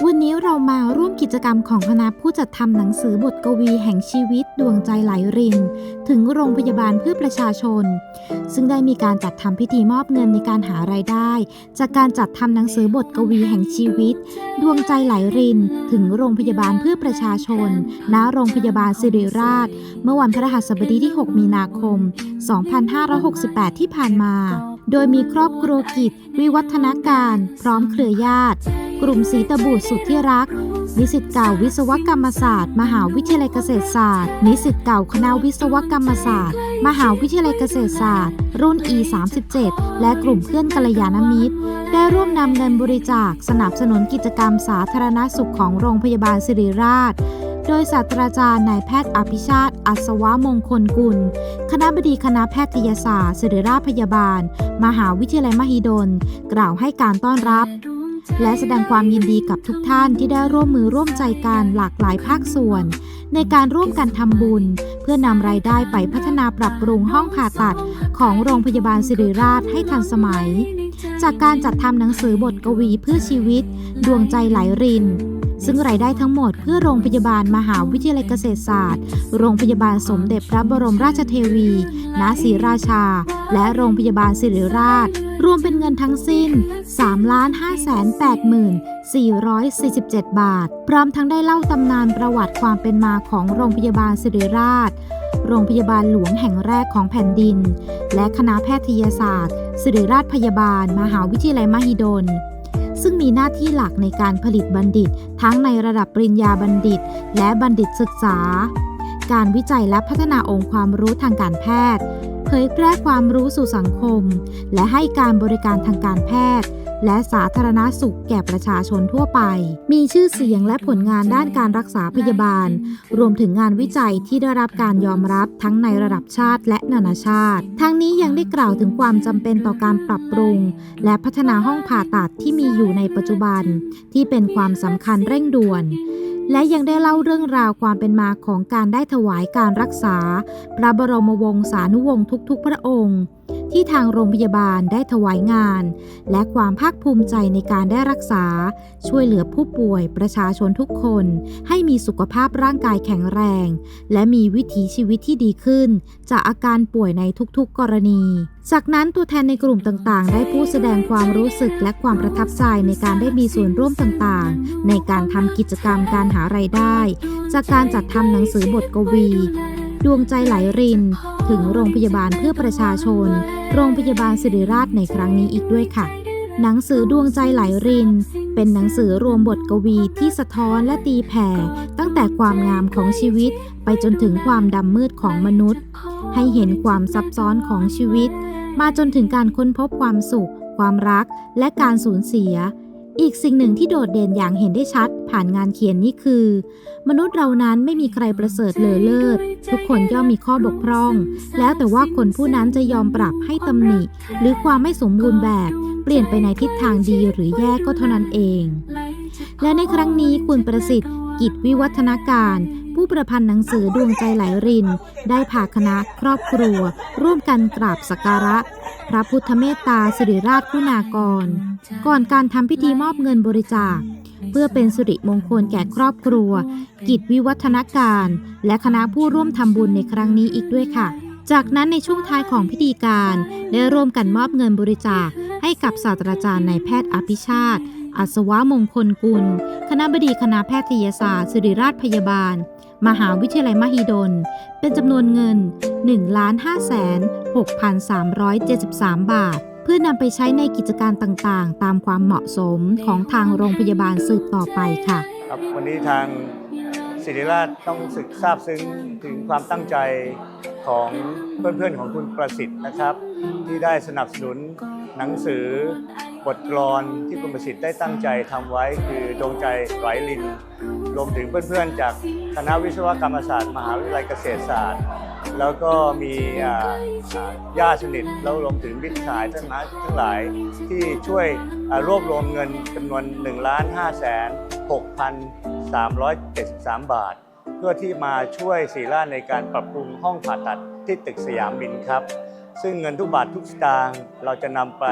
วันนี้เรามาร่วมกิจกรรมของคณะผู้จัดทำหนังสือบทกวีแห่งชีวิตดวงใจไหลริน ถึงโรงพยาบาลเพื่อประชาชน ซึ่งได้มีการจัดทำพิธีมอบเงินในการหารายได้ จากการจัดทำหนังสือบทกวีแห่งชีวิต ดวงใจไหลริน ถึงโรงพยาบาลเพื่อประชาชน ณ โรงพยาบาลสิริราช เมื่อวันพฤหัสบดีที่ 6 มีนาคม 2568 ที่ผ่านมา โดยมีครอบครัวกิจ วิวัฒนาการ พร้อมเครือญาติ กลุ่มสีตบุตรสุดที่รัก นิสิตเก่าวิศวกรรมศาสตร์ มหาวิทยาลัยเกษตรศาสตร์ นิสิตเก่าคณะวิศวกรรมศาสตร์ มหาวิทยาลัยเกษตรศาสตร์ รุ่น E 3 7 และกลุ่มเพื่อนกัลยาณมิตร ได้ร่วมนำเงินบริจาคสนับสนุนกิจกรรมสาธารณสุขของโรงพยาบาลสิริราช โดยศาสตราจารย์นายแพทย์อภิชาติ อัศวมงคลกุล คณะบดีคณะแพทยศาสตร์ศิริราชพยาบาล มหาวิทยาลัยมหิดล กล่าวให้การต้อนรับ และแสดงความยินดีกับทุกท่านที่ได้ร่วมมือร่วมใจกันหลากหลายภาคส่วน ในการร่วมกันทำบุญ เพื่อนำรายได้ไปพัฒนาปรับปรุงห้องผ่าตัดของโรงพยาบาลสิริราชให้ทันสมัย จากการจัดทำหนังสือบทกวีเพื่อชีวิต ดวงใจไหลริน ซึ่งรายได้ทั้งหมดเพื่อโรงพยาบาลมหาวิทยาลัยเกษตรศาสตร์ โรงพยาบาลสมเด็จพระบรมราชเทวี ณ ศรีราชา และโรงพยาบาลสิริราช รวมเป็นเงินทั้งสิ้น 3,584,447 บาท พร้อมทั้งได้เล่าตำนานประวัติความเป็นมาของโรงพยาบาลสิริราช โรงพยาบาลหลวงแห่งแรกของแผ่นดิน และคณะแพทยศาสตร์สิริราชพยาบาล มหาวิทยาลัยมหิดล ซึ่งมีหน้าที่หลักในการผลิตบัณฑิต ทั้งในระดับปริญญาบัณฑิต และบัณฑิตศึกษา การวิจัยและพัฒนาองค์ความรู้ทางการแพทย์ เผยแพร่ความรู้สู่สังคม และให้การบริการทางการแพทย์ และสาธารณสุขแก่ประชาชนทั่วไป มีชื่อเสียงและผลงานด้านการรักษาพยาบาล รวมถึงงานวิจัยที่ได้รับการยอมรับทั้งในระดับชาติและนานาชาติ ทั้งนี้ยังได้กล่าวถึงความจำเป็นต่อการปรับปรุง และพัฒนาห้องผ่าตัดที่มีอยู่ในปัจจุบัน ที่เป็นความสำคัญเร่งด่วนและยังได้เล่าเรื่องราวความเป็นมาของการได้ถวายการรักษา พระบรมวงศานุวงศ์ทุกๆ พระองค์ ที่ทางโรงพยาบาลได้ถวายงาน และความภาคภูมิใจในการได้รักษา ช่วยเหลือผู้ป่วยประชาชนทุกคน ให้มีสุขภาพร่างกายแข็งแรง และมีวิถีชีวิตที่ดีขึ้น จากอาการป่วยในทุกๆกรณีจากนั้นตัวแทนในกลุ่มต่างๆ ได้พูดแสดงความรู้สึกและความประทับใจในการได้มีส่วนร่วมต่างๆ ในการทำกิจกรรมการหารายได้ จากการจัดทำหนังสือบทกวี ดวงใจไหลริน ถึงโรงพยาบาลเพื่อประชาชน โรงพยาบาลสิริราชในครั้งนี้อีกด้วยค่ะ หนังสือดวงใจไหลริน เป็นหนังสือรวมบทกวีที่สะท้อนและตีแผ่ ตั้งแต่ความงามของชีวิต ไปจนถึงความดำมืดของมนุษย์ ให้เห็นความซับซ้อนของชีวิต มาจนถึงการค้นพบความสุข ความรัก และการสูญเสีย อีกสิ่งหนึ่งที่โดดเด่นอย่างเห็นได้ชัด ผ่านงานเขียนนี้คือ มนุษย์เรานั้นไม่มีใครประเสริฐเลอเลิศ ทุกคนย่อมมีข้อบกพร่อง แล้วแต่ว่าคนผู้นั้นจะยอมปรับให้ตำหนิ หรือความไม่สมบูรณ์แบบ เปลี่ยนไปในทิศทางดีหรือแย่ก็เท่านั้นเอง และในครั้งนี้คุณประสิทธิ์ กิจวิวัฒนาการผู้ประพันธ์หนังสือดวงใจไหลริน ได้พาคณะครอบครัว ร่วมกันกราบสักการะ พระพุทธเมตตาสิริราชคุณากร ก่อนการทำพิธีมอบเงินบริจาค เพื่อเป็นสิริมงคลแก่ครอบครัว กิจวิวัฒนาการ และคณะผู้ร่วมทำบุญในครั้งนี้อีกด้วยค่ะ จากนั้นในช่วงท้ายของพิธีการ ได้ร่วมกันมอบเงินบริจาคให้กับศาสตราจารย์นายแพทย์อภิชาติ อัศวมงคลกุล คณะบดีคณะแพทยศาสตร์ศิริราชพยาบาล มหาวิทยาลัยมหิดล เป็นจำนวนเงิน 1,506,373 บาท เพื่อนำไปใช้ในกิจการต่างๆ ตามความเหมาะสมของทางโรงพยาบาลสืบต่อไปค่ะ ครับวันนี้ทางศิริราชต้องสึกทราบซึ้งถึงความตั้งใจของเพื่อนๆของคุณประสิทธิ์นะครับ ที่ได้สนับสนุนหนังสือบทกลอนที่คุณประสิทธิ์ได้ตั้งใจทำไว้คือดวงใจไหลลินรวมถึงเพื่อนๆ จากคณะวิศวกรรมศาสตร์ มหาวิทยาลัยเกษตรศาสตร์ แล้วก็มีญาติสนิทแล้วรวมถึงมิตรชายทั้งหลายทั้งหลายที่ช่วยรวบรวมเงินจำนวน1ล้าน5แสน6,373 บาท เพื่อที่มาช่วยศรีราชในการปรับปรุงห้องผ่าตัดที่ตึกสยามบินครับ ซึ่งเงินทุกบาททุกสตางค์เราจะนำไป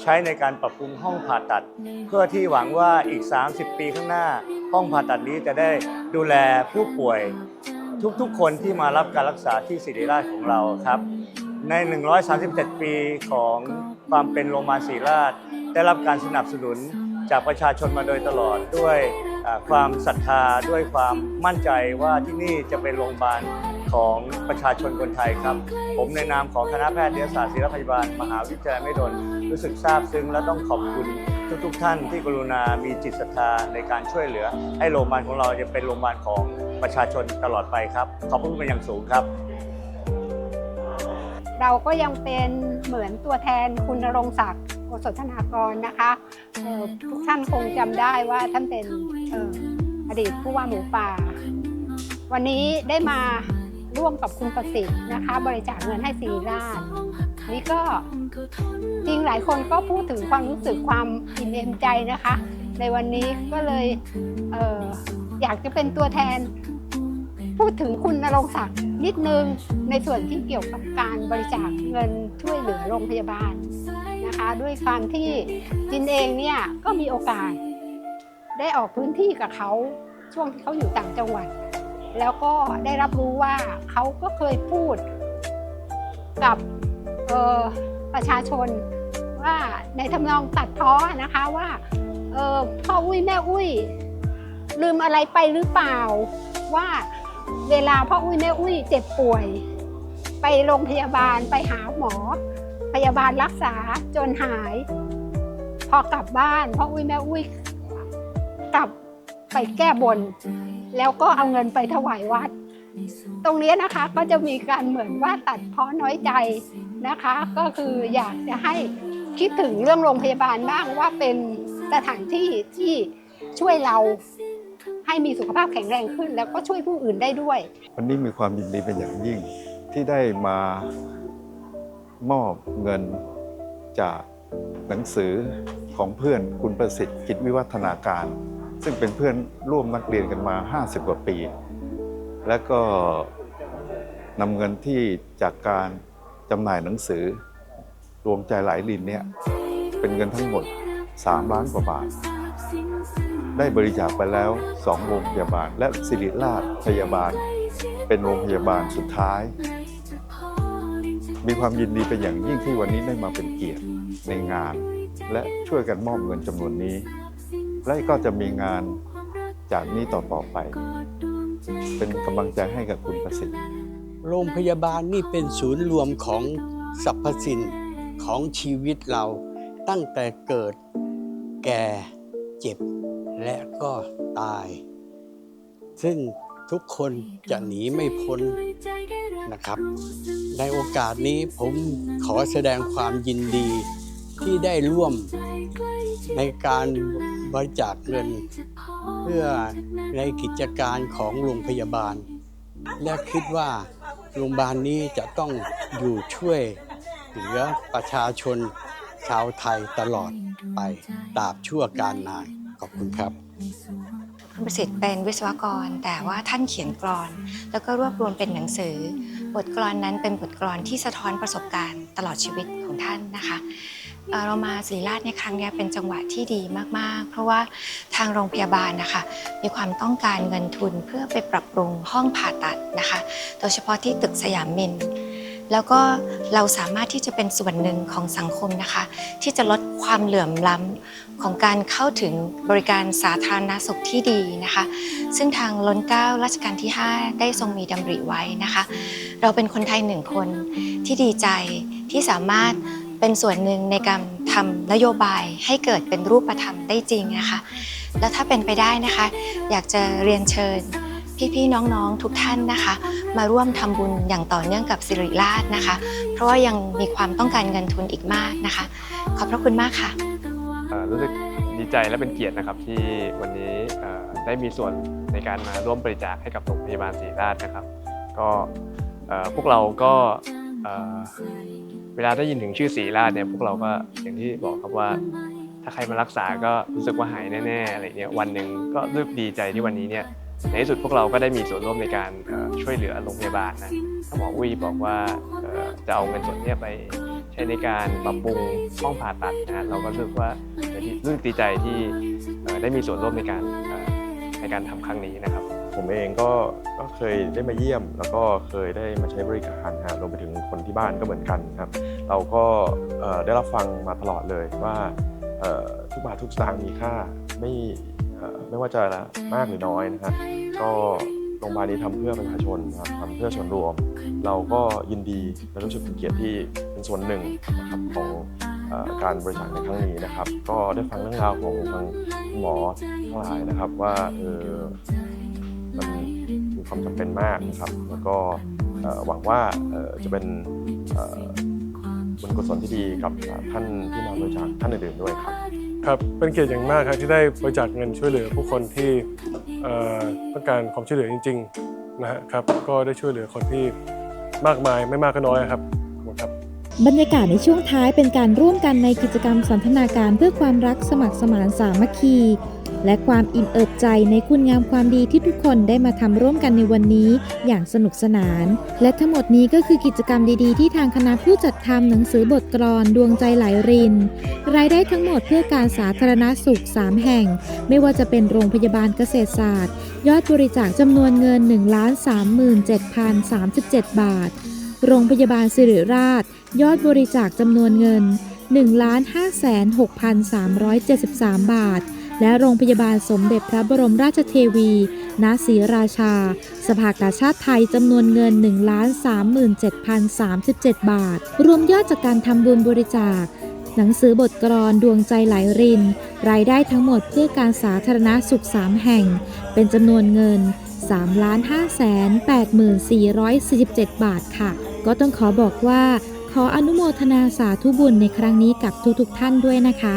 ใช้ในการปรับปรุงห้องผ่าตัด เพื่อที่หวังว่าอีก 30 ปีข้างหน้า ห้องผ่าตัดนี้จะได้ดูแลผู้ป่วย ทุกๆ คนที่มารับการรักษาที่ศิริราชของเราครับ ใน 137 ปีของความเป็นโรงพยาบาลศิริราช ได้รับการสนับสนุนจากประชาชนมาโดยตลอดด้วยความศรัทธาด้วยความมั่นใจว่าที่นี่จะเป็นโรงพยาบาลของประชาชนคนไทยครับ ผมในนามของคณะแพทยศาสตร์ศิริพยาบาล มหาวิทยาลัยมหิดลรู้สึกซาบซึ้งและต้องขอบคุณทุกๆท่านที่กรุณามีจิตศรัทธาในการช่วยเหลือ ให้โรงพยาบาลของเราจะเป็นโรงพยาบาลของ ประชาชนตลอดไปครับ ขอบคุณเป็นอย่างสูงครับ เราก็ยังเป็นเหมือนตัวแทนคุณรงศักดิ์โอสถนากรนะคะทุกท่านคงจำได้ว่าท่านเป็นออดีตผู้ว่าหมูป่า วันนี้ได้มาร่วมกับคุณประสิทธิ์นะคะ บริจาคเงินให้ศรีราชนี่ก็จริงหลายคนก็พูดถึงความรู้สึกความอิ่มเอมใจนะคะ ในวันนี้ก็เลยเอออยากจะเป็นตัวแทน พูดถึงคุณนรงศักดิ์นิดนึงในส่วนที่เกี่ยวกับการบริจาคเงินช่วยเหลือโรงพยาบาลนะคะ ด้วยความที่จินเองเนี่ยก็มีโอกาส ได้ออกพื้นที่กับเขาช่วงที่เขาอยู่ต่างจังหวัด แล้วก็ได้รับรู้ว่าเขาก็เคยพูดกับออประชาชนว่าในทำนองตัดพ้อนะคะว่าออพ่ออุ้ยแม่อุ้ย ลืมอะไรไปหรือเปล่าว่า เวลาพ่ออุ้ยแม่อุ้ยเจ็บป่วย ไปโรงพยาบาลไปหาหมอ พยาบาลรักษาจนหาย พอกลับบ้านพ่ออุ้ยแม่อุ้ยกลับไปแก้บน แล้วก็เอาเงินไปถวายวัด ตรงนี้นะคะก็จะมีการเหมือนว่าตัดเพ้อน้อยใจนะคะ ก็คืออยากจะให้คิดถึงเรื่องโรงพยาบาลบ้างว่าเป็นสถานที่ที่ช่วยเรา ให้มีสุขภาพแข็งแรงขึ้น แล้วก็ช่วยผู้อื่นได้ด้วย วันนี้มีความยินดีเป็นอย่างยิ่งที่ได้มามอบเงินจากหนังสือของเพื่อนคุณประสิทธิ์กิจวิวัฒนาการ ซึ่งเป็นเพื่อนร่วมนักเรียนกันมา 50 กว่าปี และก็นำเงินที่จากการจำหน่ายหนังสือ รวมใจหลายลินเนี่ยเป็นเงินทั้งหมด 3 ล้านกว่าบาท ได้บริจาคไปแล้ว2โรงพยาบาล และสิริราชพยาบาล เป็นโรงพยาบาลสุดท้าย มีความยินดีเป็นอย่างยิ่งที่วันนี้ได้มาเป็นเกียรติในงาน และช่วยกันมอบเงินจำนวนนี้ และก็จะมีงานจากนี้ต่อๆไป เป็นกำลังใจให้กับคุณประสิทธิ์โรงพยาบาลนี่เป็นศูนย์รวมของสรรพสิ่งของชีวิตเราตั้งแต่เกิดแก่เจ็บ และก็ตาย ซึ่งทุกคนจะหนีไม่พ้นนะครับ ในโอกาสนี้ผมขอแสดงความยินดีที่ได้ร่วมในการบริจาคเงิน เพื่อในกิจการของโรงพยาบาล และคิดว่าโรงพยาบาลนี้จะต้องอยู่ช่วยเหลือประชาชนชาวไทยตลอดไปตราบชั่วการนาน ขอบคุณครับคุณประสิทธิ์เป็นวิศวกร แต่ว่าท่านเขียนกรอน แล้วก็รวบรวมเป็นหนังสือ บทกลอนนั้นเป็นบทกลอนที่สะท้อนประสบการณ์ตลอดชีวิตของท่านนะคะเรามาศิริราชในครั้งนี้เป็นจังหวะที่ดีมากๆ เพราะว่าทางโรงพยาบาลนะคะ มีความต้องการเงินทุนเพื่อไปปรับปรุงห้องผ่าตัดนะคะ โดยเฉพาะที่ตึกสยามมิน แล้วก็เราสามารถที่จะเป็นส่วนหนึ่งของสังคมนะคะ ที่จะลดความเหลื่อมล้ำของการเข้าถึงบริการสาธารณสุขที่ดีนะคะ ซึ่งทางล้นเกล้ารัชกาลที่ 5 ได้ทรงมีดำริไว้นะคะ เราเป็นคนไทยหนึ่งคนที่ดีใจที่สามารถเป็นส่วนหนึ่งในการทำนโยบายให้เกิดเป็นรูปธรรมได้จริงนะคะ แล้วถ้าเป็นไปได้นะคะ อยากจะเรียนเชิญ พี่ๆน้องๆทุกท่านนะคะ มาร่วมทำบุญอย่างต่อเนื่องกับสิริราชนะคะ เพราะว่ายังมีความต้องการเงินทุนอีกมากนะคะ ขอบพระคุณมากค่ะรู้สึกดีใจและเป็นเกียรตินะครับที่วันนี้ได้มีส่วนในการมาร่วมบริจาคให้กับโรงพยาบาลศรีราชนะครับ ก็พวกเราก็เวลาได้ยินถึงชื่อศรีราชเนี่ยพวกเราก็อย่างที่บอกครับว่า ถ้าใครมารักษาก็รู้สึกว่าหายแน่ๆอะไรเงี้ยวันหนึ่งก็รู้สึกดีใจที่วันนี้เนี่ย ในที่สุดพวกเราก็ได้มีส่วนร่วมในการช่วยเหลือโรงพยาบาลนะหมออุ้ยบอกว่าจะเอาเงินส่วนนี้ไปใช้ในการปรับปรุงห้องผ่าตัดนะเราก็รู้สึกว่าเอ่อรู้สึกดีใจที่ได้มีส่วนร่วมในการในการทำครั้งนี้นะครับ ผมเองก็ก็เคยได้มาเยี่ยม แล้วก็เคยได้มาใช้บริการนะฮะรวมไปถึงคนที่บ้านก็เหมือนกันครับ เราก็ได้รับฟังมาตลอดเลยว่าทุกบาททุกสตางค์มีค่าไม่ ไม่ว่าจะมากหรือน้อยนะฮะก็โรงพยาบาลนี้ทำเพื่อประชาชนนะครับทำเพื่อส่วนรวม เราก็ยินดีและรู้สึกเป็นเกียรติที่เป็นส่วนหนึ่งนะครับของเอ่อการบริจาคในครั้งนี้นะครับ ก็ได้ฟังเรื่องราวของทางคุณหมอทั้งหลายนะครับว่าเออมันมีความจำเป็นมากนะครับ แล้วก็เอ่อหวังว่าเอ่อจะเป็นเอ่อบุญกุศลที่ดีกับท่านที่มาบริจาคท่านอื่นๆด้วยครับ ครับเป็นเกียรติอย่างมากครับที่ได้บริจาคเงินช่วยเหลือผู้คนที่ต้องการความช่วยเหลือจริงๆนะฮะครับก็ได้ช่วยเหลือคนที่มากมายไม่มากก็น้อยครับขอบคุณครับ บรรยากาศในช่วงท้ายเป็นการร่วมกันในกิจกรรมสันทนาการเพื่อความรักสมัครสมานสามัคคี และความอิ่มเอิบใจในคุณงามความดีที่ทุกคนได้มาทำร่วมกันในวันนี้อย่างสนุกสนาน และทั้งหมดนี้ก็คือกิจกรรมดีๆ ที่ทางคณะผู้จัดทำหนังสือบทกลอนดวงใจไหลริน รายได้ทั้งหมดเพื่อการสาธารณสุข 3 แห่ง ไม่ว่าจะเป็นโรงพยาบาลเกษตรศาสตร์ ยอดบริจาคจำนวนเงิน 1 37,037 บาท โรงพยาบาลสิริราช ยอดบริจาคจำนวนเงิน 1 5 6 3 7 3 บาท และโรงพยาบาลสมเด็จพระบรมราชเทวี ณ ศรีราชา สภากาชาติไทยจำนวนเงิน 1,37,037 บาท รวมยอดจากการทำบุญบริจาค หนังสือบทกลอนดวงใจไหลริน รายได้ทั้งหมดเพื่อการสาธารณสุข 3 แห่ง เป็นจำนวนเงิน 3,584,447 บาทค่ะ ก็ต้องขอบอกว่าขออนุโมทนาสาธุบุญในครั้งนี้กับทุกๆท่านด้วยนะคะ